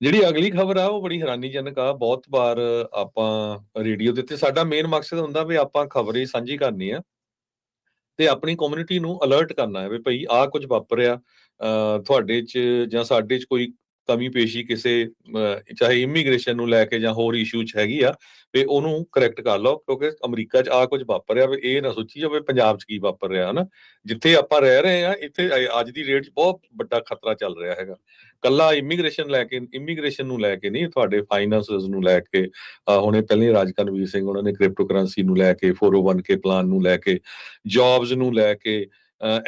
ਜਿਹੜੀ ਅਗਲੀ ਖਬਰ ਆ ਉਹ ਬੜੀ ਹੈਰਾਨੀਜਨਕ ਆ। ਬਹੁਤ ਵਾਰ ਆਪਾਂ ਰੇਡੀਓ ਦੇ ਉੱਤੇ ਸਾਡਾ ਮੇਨ ਮਕਸਦ ਹੁੰਦਾ ਵੀ ਆਪਾਂ ਖਬਰ ਸਾਂਝੀ ਕਰਨੀ ਆ ਤੇ ਆਪਣੀ ਕਮਿਊਨਿਟੀ ਨੂੰ ਅਲਰਟ ਕਰਨਾ ਹੈ ਵੀ ਭਈ ਆਹ ਕੁਝ ਵਾਪਰਿਆ ਅ, ਤੁਹਾਡੇ 'ਚ ਜਾਂ ਸਾਡੇ 'ਚ ਕੋਈ ਕਮੀ ਪੇਸ਼ੀ ਕਿਸੇ ਚਾਹੇ ਇਮੀਗ੍ਰੇਸ਼ਨ ਨੂੰ ਲੈ ਕੇ ਜਾਂ ਹੋਰ ਇਸ਼ੂ 'ਚ ਹੈਗੀ ਆ, ਵੀ ਉਹਨੂੰ ਕਰੈਕਟ ਕਰ ਲਓ, ਕਿਉਂਕਿ ਅਮਰੀਕਾ 'ਚ ਆਹ ਕੁਝ ਵਾਪਰਿਆ ਵੀ ਇਹ ਨਾ ਸੋਚੀ ਜਾਵੇ ਪੰਜਾਬ 'ਚ ਕੀ ਵਾਪਰ ਰਿਹਾ, ਹਨਾ? ਜਿੱਥੇ ਆਪਾਂ ਰਹਿ ਰਹੇ ਆ, ਇੱਥੇ ਅੱਜ ਦੀ ਰੇਟ 'ਚ ਬਹੁਤ ਵੱਡਾ ਖਤਰਾ ਚੱਲ ਰਿਹਾ ਹੈਗਾ। ਕੱਲਾ ਇਮੀਗ੍ਰੇਸ਼ਨ ਲੈ ਕੇ ਇਮੀਗ੍ਰੇਸ਼ਨ ਨੂੰ ਲੈ ਕੇ ਨਹੀਂ, ਤੁਹਾਡੇ ਫਾਈਨਾਂਸਸ ਨੂੰ ਲੈ ਕੇ ਹੁਣੇ ਪਹਿਲੇ ਰਾਜ ਕਰਨਵੀਰ ਸਿੰਘ ਉਹਨਾਂ ਨੇ ਕ੍ਰਿਪਟੋ ਕਰੰਸੀ ਨੂੰ ਲੈ ਕੇ 401k ਪਲਾਨ ਨੂੰ ਲੈ ਕੇ ਜੌਬਸ ਨੂੰ ਲੈ ਕੇ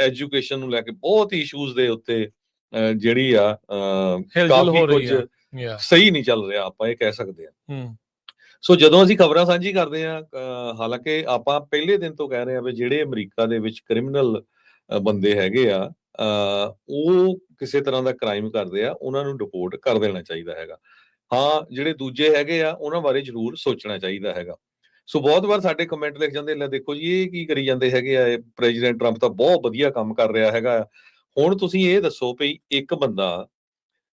ਐਜੂਕੇਸ਼ਨ ਨੂੰ ਲੈ ਕੇ, ਬਹੁਤ ਇਸ਼ੂਜ਼ ਦੇ ਉੱਤੇ ਜਿਹੜੀ ਆ ਕਾਫੀ ਕੁਝ ਸਹੀ ਨਹੀਂ ਚੱਲ ਰਿਹਾ ਆਪਾਂ ਇਹ ਕਹਿ ਸਕਦੇ ਆ ਹੂੰ। ਸੋ ਜਦੋਂ ਅਸੀਂ ਖਬਰਾਂ ਸਾਂਝੀ ਕਰਦੇ ਆ ਹਾਲਾਂਕਿ ਆਪਾਂ ਪਹਿਲੇ ਦਿਨ ਤੋਂ ਕਹਿ ਰਹੇ ਆ ਵੀ ਜਿਹੜੇ ਅਮਰੀਕਾ ਦੇ ਵਿੱਚ ਕ੍ਰਿਮੀਨਲ ਬੰਦੇ ਹੈਗੇ ਆ ਉਹ ਕਿਸੇ ਤਰ੍ਹਾਂ ਦਾ ਕ੍ਰਾਈਮ ਕਰਦੇ ਆ ਉਹਨਾਂ ਨੂੰ ਡਿਪੋਰਟ ਕਰ ਦੇਣਾ ਚਾਹੀਦਾ ਹੈਗਾ। ਹਾਂ ਜਿਹੜੇ ਦੂਜੇ ਹੈਗੇ ਆ ਉਹਨਾਂ ਬਾਰੇ ਜ਼ਰੂਰ ਸੋਚਣਾ ਚਾਹੀਦਾ ਹੈਗਾ। ਸੋ ਬਹੁਤ ਵਾਰ ਸਾਡੇ ਕਮੈਂਟ ਲਿਖ ਜਾਂਦੇ ਲੈ ਦੇਖੋ ਜੀ ਇਹ ਕੀ ਕਰੀ ਜਾਂਦੇ ਹੈਗੇ ਆ ਪ੍ਰੈਜ਼ੀਡੈਂਟ ਟਰੰਪ ਤਾਂ ਬਹੁਤ ਵਧੀਆ ਕੰਮ ਕਰ ਰਿਹਾ ਹੈਗਾ। ਹੁਣ ਤੁਸੀਂ ਇਹ ਦੱਸੋ ਵੀ ਇੱਕ ਬੰਦਾ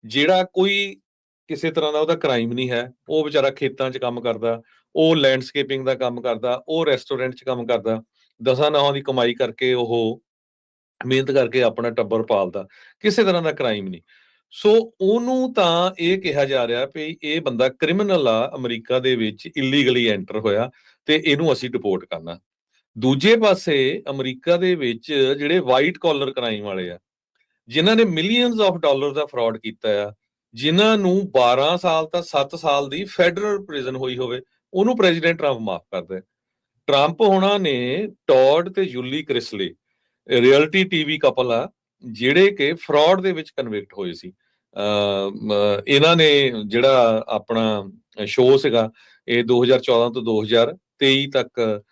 ਜਿਹੜਾ ਕੋਈ ਕਿਸੇ ਤਰ੍ਹਾਂ ਦਾ ਉਹਦਾ ਕ੍ਰਾਈਮ ਨਹੀਂ ਹੈ, ਉਹ ਵਿਚਾਰਾ ਖੇਤਾਂ 'ਚ ਕੰਮ ਕਰਦਾ, ਉਹ ਲੈਂਡਸਕੇਪਿੰਗ ਦਾ ਕੰਮ ਕਰਦਾ, ਉਹ ਰੈਸਟੋਰੈਂਟ 'ਚ ਕੰਮ ਕਰਦਾ, ਦਸਾਂ ਨੌਂ ਦੀ ਕਮਾਈ ਕਰਕੇ ਉਹ ਮਿਹਨਤ ਕਰਕੇ ਆਪਣਾ ਟੱਬਰ ਪਾਲਦਾ, ਕਿਸੇ ਤਰ੍ਹਾਂ ਦਾ ਕ੍ਰਾਈਮ ਨਹੀਂ। ਸੋ ਉਹਨੂੰ ਤਾਂ ਇਹ ਕਿਹਾ ਜਾ ਰਿਹਾ ਵੀ ਇਹ ਬੰਦਾ ਕ੍ਰਿਮੀਨਲ ਆ, ਅਮਰੀਕਾ ਦੇ ਵਿੱਚ ਇਲੀਗਲੀ ਐਂਟਰ ਹੋਇਆ ਤੇ ਇਹਨੂੰ ਅਸੀਂ ਡਿਪੋਰਟ ਕਰਨਾ। ਦੂਜੇ ਪਾਸੇ ਅਮਰੀਕਾ ਦੇ ਵਿੱਚ ਜਿਹੜੇ ਵਾਈਟ ਕਾਲਰ ਕ੍ਰਾਈਮ ਵਾਲੇ ਆ ਜਿਨ੍ਹਾਂ ਨੇ ਮਿਲੀਅਨਸ ਆਫ ਡਾਲਰ ਦਾ ਫਰਾਡ ਕੀਤਾ ਆ ਜਿਨ੍ਹਾਂ ਨੂੰ 12 ਸਾਲ ਤਾਂ 7 ਸਾਲ ਦੀ ਫੈਡਰਲ ਪ੍ਰਿਜ਼ਨ ਹੋਈ ਹੋਵੇ ਉਹਨੂੰ ਪ੍ਰੈਜ਼ੀਡੈਂਟ ਟਰੰਪ ਮਾਫ ਕਰਦਾ ਟਰੰਪ ਹੋਣਾ ਨੇ ਟੌਡ ਤੇ Julie Chrisley reality TV couple ਆ ਜਿਹੜੇ ਕਿ ਫਰਾਡ ਦੇ ਵਿੱਚ ਕਨਵਿਕਟ ਹੋਏ ਸੀ। ਅਹ, ਇਹਨਾਂ ਨੇ ਜਿਹੜਾ ਆਪਣਾ ਸ਼ੋਅ ਸੀਗਾ ਇਹ 2014 ਤੋਂ 2023 ਤੱਕ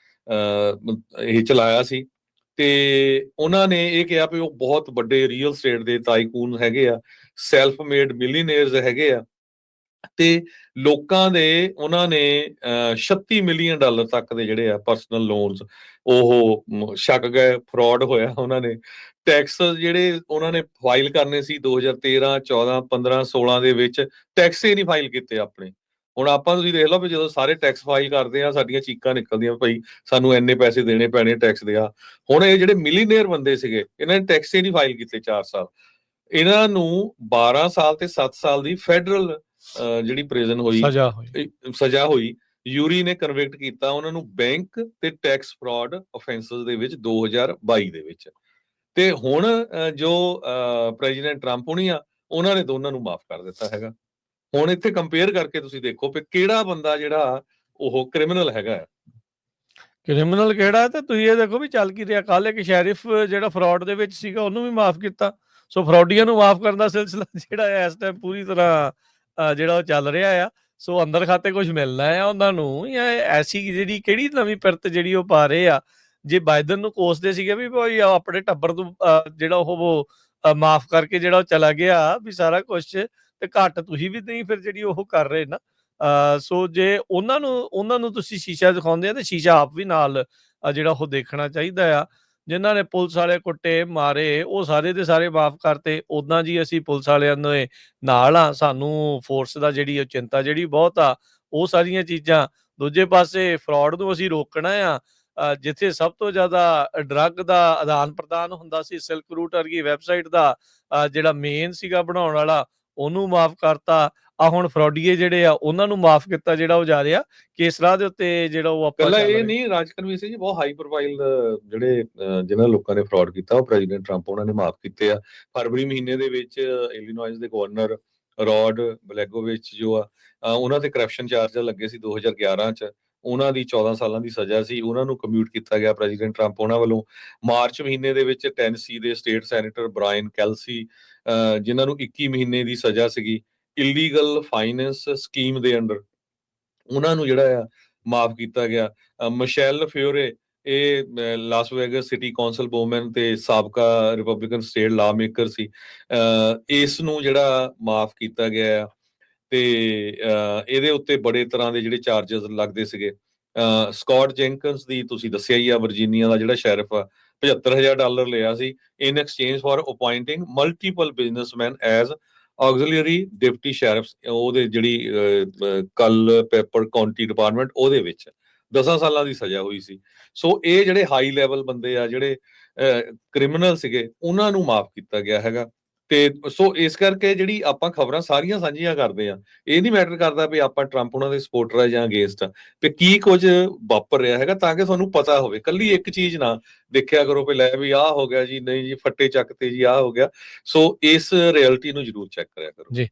ਇਹ ਚਲਾਇਆ ਸੀ। ਤੇ ਉਹਨਾਂ ਨੇ ਇਹ ਕਿਹਾ ਵੀ ਉਹ ਬਹੁਤ ਵੱਡੇ ਰੀਅਲ ਸਟੇਟ ਦੇ ਟਾਈਕੂਨ ਹੈਗੇ ਆ ਸੈਲਫ ਮੇਡ ਮਿਲੀਅਨੇਅਰਸ ਹੈਗੇ ਆ। ਤੇ ਲੋਕਾਂ ਦੇ ਉਹਨਾਂ ਨੇ ਅਹ, 36 ਮਿਲੀਅਨ ਡਾਲਰ ਤੱਕ ਦੇ ਜਿਹੜੇ ਆ ਪਰਸਨਲ ਲੋਨਸ ਉਹ ਮ, ਛਕ ਗਏ ਫਰਾਡ ਹੋਇਆ ਉਹਨਾਂ ਨੇ। ਟੈਕਸ ਜਿਹੜੇ ਉਹਨਾਂ ਨੇ ਫਾਈਲ ਕਰਨੇ ਸੀ 2013 14 15 16 ਦੇ ਵਿੱਚ ਟੈਕਸ ਹੀ ਨਹੀਂ ਫਾਈਲ ਕੀਤੇ ਆਪਣੇ। ਹੁਣ ਆਪਾਂ ਤੁਸੀਂ ਦੇਖ ਲਓ ਵੀ ਜਦੋਂ ਸਾਰੇ ਟੈਕਸ ਫਾਈਲ ਕਰਦੇ ਆ ਸਾਡੀਆਂ ਚੀਕਾਂ ਨਿਕਲਦੀਆਂ ਭਾਈ ਸਾਨੂੰ ਇੰਨੇ ਪੈਸੇ ਦੇਣੇ ਪੈਣੇ ਟੈਕਸ ਦੇ ਆ। ਹੁਣ ਇਹ ਜਿਹੜੇ ਮਿਲੀਅਨੇਅਰ ਬੰਦੇ ਸੀਗੇ ਇਹਨਾਂ ਨੇ ਟੈਕਸ ਹੀ ਨਹੀਂ ਫਾਈਲ ਕੀਤੇ 4 ਸਾਲ। ਇਹਨਾਂ ਨੂੰ 12 ਸਾਲ ਤੇ 7 ਸਾਲ ਦੀ ਫੈਡਰਲ ਜਿਹੜੀ ਪ੍ਰਿਜ਼ਨ ਹੋਈ ਸਜ਼ਾ ਹੋਈ। ਸਜ਼ਾ ਹੋਈ। ਯੂਰੀ ਨੇ ਕਨਵਿਕਟ ਕੀਤਾ ਉਹਨਾਂ ਨੂੰ ਬੈਂਕ ਤੇ ਟੈਕਸ ਫਰਾਡ ਆਫੈਂਸਸ ਦੇ ਵਿੱਚ 2022 ਦੇ ਵਿੱਚ। ਤੇ ਹੁਣ ਜੋ ਪ੍ਰੈਜ਼ੀਡੈਂਟ ਟਰੰਪ ਹੁਣੀ ਆ ਉਹਨਾਂ ਨੇ ਦੋਨਾਂ ਨੂੰ ਮਾਫ ਕਰ ਦਿੱਤਾ ਹੈਗਾ। ਹੁਣ ਇੱਥੇ ਕੰਪੇਅਰ ਕਰਕੇ ਤੁਸੀਂ ਦੇਖੋ ਕਿ ਕਿਹੜਾ ਬੰਦਾ ਜਿਹੜਾ ਉਹ ਕ੍ਰਿਮੀਨਲ ਹੈਗਾ ਕ੍ਰਿਮੀਨਲ ਕਿਹੜਾ ਹੈ ਤੇ ਤੁਸੀਂ ਇਹ ਦੇਖੋ ਵੀ ਚੱਲ ਕੀ ਰਿਹਾ। ਕੱਲ ਇੱਕ ਸ਼ੈਰਿਫ ਜਿਹੜਾ ਫਰਾਡ ਦੇ ਵਿੱਚ ਸੀਗਾ, ਉਹਨੂੰ ਵੀ ਮਾਫ ਕੀਤਾ। ਸੋ ਫਰਾਡੀਆਂ ਨੂੰ ਮਾਫ ਕਰਨ ਦਾ ਸਿਲਸਿਲਾ ਜਿਹੜਾ ਇਸ ਟਾਈਮ ਪੂਰੀ ਤਰ੍ਹਾਂ ਜਿਹੜਾ ਉਹ ਚੱਲ ਰਿਹਾ ਆ। ਸੋ ਅੰਦਰ ਖਾਤੇ ਕੁਝ ਮਿਲਣਾ ਆ ਉਹਨਾਂ ਨੂੰ ਜਾਂ ਐਸੀ ਜਿਹੜੀ, ਕਿਹੜੀ ਨਵੀਂ ਪਿਰਤ ਜਿਹੜੀ ਉਹ ਪਾ ਰਹੇ ਆ। ਜੇ ਬਾਈਡਨ ਨੂੰ ਕੋਸਦੇ ਸੀਗੇ ਵੀ ਭਾਈ ਆਪਣੇ ਟੱਬਰ ਤੋਂ ਜਿਹੜਾ ਉਹ ਮਾਫ ਕਰਕੇ ਜਿਹੜਾ ਉਹ ਚਲਾ ਗਿਆ, ਵੀ ਸਾਰਾ ਕੁਝ ਤੇ ਘੱਟ ਤੁਸੀਂ ਵੀ ਨਹੀਂ ਫਿਰ ਜਿਹੜੀ ਉਹ ਕਰ ਰਹੇ ਨਾ। ਸੋ ਜੇ ਉਹਨਾਂ ਨੂੰ ਉਹਨਾਂ ਨੂੰ ਤੁਸੀਂ ਸ਼ੀਸ਼ਾ ਦਿਖਾਉਂਦੇ ਆ ਤੇ ਸ਼ੀਸ਼ਾ ਆਪ ਵੀ ਨਾਲ ਜਿਹੜਾ ਉਹ ਦੇਖਣਾ ਚਾਹੀਦਾ ਆ। ਜਿਨ੍ਹਾਂ ਨੇ ਪੁਲਿਸ ਵਾਲੇ ਕੁੱਟੇ, ਮਾਰੇ, ਉਹ ਸਾਰੇ ਦੇ ਸਾਰੇ ਮਾਫ ਕਰਤੇ ਉਦਾਂ ਜੀ ਅਸੀਂ ਪੁਲਿਸ ਵਾਲਿਆਂ ਦੇ ਨਾਲ ਆ। ਸਾਨੂੰ ਫੋਰਸ ਦਾ ਜਿਹੜੀ ਉਹ ਚਿੰਤਾ ਜਿਹੜੀ ਬਹੁਤ ਆ, ਉਹ ਸਾਰੀਆਂ ਚੀਜ਼ਾਂ। ਦੂਜੇ ਪਾਸੇ ਫਰਾਡ ਨੂੰ ਅਸੀਂ ਰੋਕਣਾ ਆ। ਜਿੱਥੇ ਸਭ ਤੋਂ ਜ਼ਿਆਦਾ ਡਰੱਗ ਦਾ ਆਦਾਨ ਪ੍ਰਦਾਨ ਹੁੰਦਾ ਸੀ ਸਿਲਕ ਰੂਟ ਵਰਗੀ ਵੈਬਸਾਈਟ ਦਾ ਜਿਹੜਾ ਮੇਨ ਸੀਗਾ ਬਣਾਉਣ ਵਾਲਾ ਉਹਨੂੰ ਮਾਫ ਕਰਤਾ। ਆ ਹੁਣ ਫਰਾਡੀਏ ਜਿਹੜੇ ਆ ਉਹਨਾਂ ਨੂੰ ਮਾਫ ਕੀਤਾ ਜਿਹੜਾ ਉਹ ਜਾ ਰਿਹਾ ਕੇਸਰਾ ਦੇ ਉੱਤੇ ਜਿਹੜਾ ਉਹ ਆਪਾਂ ਕੱਲਾ ਇਹ। ਨਹੀਂ ਰਾਜਕਰਵੀਰ ਸਿੰਘ ਜੀ ਬਹੁਤ ਹਾਈ ਪ੍ਰੋਫਾਈਲ ਜਿਹੜੇ ਜਿਨ੍ਹਾਂ ਲੋਕਾਂ ਨੇ ਫਰਾਡ ਕੀਤਾ ਉਹ ਪ੍ਰੈਜ਼ੀਡੈਂਟ ਟਰੰਪ ਉਹਨਾਂ ਨੇ ਮਾਫ ਕੀਤੇ ਆ। ਫਰਵਰੀ ਮਹੀਨੇ ਦੇ ਵਿੱਚ ਇਲੀਨੋਇਸ ਦੇ ਗਵਰਨਰ ਰੌਡ ਬਲੈਗੋਵਿਚ ਜੋ ਆ ਉਹਨਾਂ ਤੇ ਕਰਪਸ਼ਨ ਚਾਰਜ ਲੱਗੇ ਸੀ 2011 ਚ। ਉਹਨਾਂ ਦੀ 14 ਸਾਲਾਂ ਦੀ ਸਜ਼ਾ ਸੀ ਉਹਨਾਂ ਨੂੰ ਕਮਿਊਟ ਕੀਤਾ ਗਿਆ ਪ੍ਰੈਜ਼ੀਡੈਂਟ ਟਰੰਪ ਉਹਨਾਂ ਵੱਲੋਂ। ਮਾਰਚ ਮਹੀਨੇ ਦੇ ਵਿੱਚ ਟੈਨਸੀ ਦੇ ਸਟੇਟ ਸੈਨੇਟਰ ਬ੍ਰਾਇਨ ਕੈਲਸੀ ਅ, ਜਿਨ੍ਹਾਂ ਨੂੰ 21 ਮਹੀਨੇ ਦੀ ਸਜ਼ਾ ਸੀਗੀ ਇਲੀਗਲ ਫਾਈਨੈਂਸ ਸਕੀਮ ਦੇ ਅੰਡਰ ਉਹਨਾਂ ਨੂੰ ਜਿਹੜਾ ਆ ਮਾਫ ਕੀਤਾ ਗਿਆ। ਅ, ਮਿਸ਼ੈਲ ਫਿਓਰੇ ਇਹ Las Vegas city councilwoman ਤੇ ਸਾਬਕਾ ਰਿਪਬਲਿਕਨ ਸਟੇਟ ਲਾ ਮੇਕਰ ਸੀ। ਅ, ਇਸ ਨੂੰ ਜਿਹੜਾ ਮਾਫ ਕੀਤਾ ਗਿਆ ਆ। ਤੇ ਇਹਦੇ ਉੱਤੇ ਬੜੇ ਤਰ੍ਹਾਂ ਦੇ ਜਿਹੜੇ ਚਾਰजेस ਲੱਗਦੇ ਸੀਗੇ। ਅ, ਸਕਾਟ ਜੈਂਕਨਸ ਦੀ ਤੁਸੀਂ ਦੱਸਿਆ ਹੀ ਆ ਵਰਜੀਨੀਆ ਦਾ ਜਿਹੜਾ ਸ਼ੈਰਿਫ ਆ 75000 ਡਾਲਰ ਲਿਆ ਸੀ in exchange for appointing multiple businessman as auxiliary deputy sheriff ਉਹਦੇ ਜਿਹੜੀ ਕੱਲ ਪੇਪਰ ਕਾਉਂਟੀ ਡਿਪਾਰਟਮੈਂਟ ਉਹਦੇ ਵਿੱਚ 10 ਸਾਲਾਂ ਦੀ ਸਜ਼ਾ ਹੋਈ ਸੀ। ਸੋ ਇਹ ਜਿਹੜੇ ਹਾਈ ਲੈਵਲ ਬੰਦੇ ਆ ਜਿਹੜੇ ਕ੍ਰਿਮੀਨਲ ਸੀਗੇ ਉਹਨਾਂ ਨੂੰ ਮਾਫ ਕੀਤਾ ਗਿਆ ਹੈਗਾ। ਤੇ ਸੋ ਇਸ ਕਰਕੇ ਜਿਹੜੀ ਆਪਾਂ ਖਬਰਾਂ ਸਾਰੀਆਂ ਸਾਂਝੀਆਂ ਕਰਦੇ ਆ ਇਹ ਨਹੀਂ ਮੈਟਰ ਕਰਦਾ ਵੀ ਆਪਾਂ ਟਰੰਪ ਉਹਨਾਂ ਦੇ ਸਪੋਰਟਰ ਆ ਜਾਂ ਅਗੇਂਸਟ ਆ ਤੇ ਕੀ ਕੁਝ ਵਾਪਰ ਰਿਹਾ ਹੈਗਾ ਤਾਂ ਕਿ ਤੁਹਾਨੂੰ ਪਤਾ ਹੋਵੇ। ਕੱਲੀ ਇੱਕ ਚੀਜ਼ ਨਾ ਦੇਖਿਆ ਕਰੋ ਵੀ ਲੈ ਵੀ ਆਹ ਹੋ ਗਿਆ ਜੀ, ਨਹੀਂ ਜੀ, ਫੱਟੇ ਚੱਕ ਤੇ ਜੀ, ਆਹ ਹੋ ਗਿਆ। ਸੋ ਇਸ ਰਿਐਲਿਟੀ ਨੂੰ ਜਰੂਰ ਚੈੱਕ ਕਰਿਆ ਕਰੋ। ਜੀ।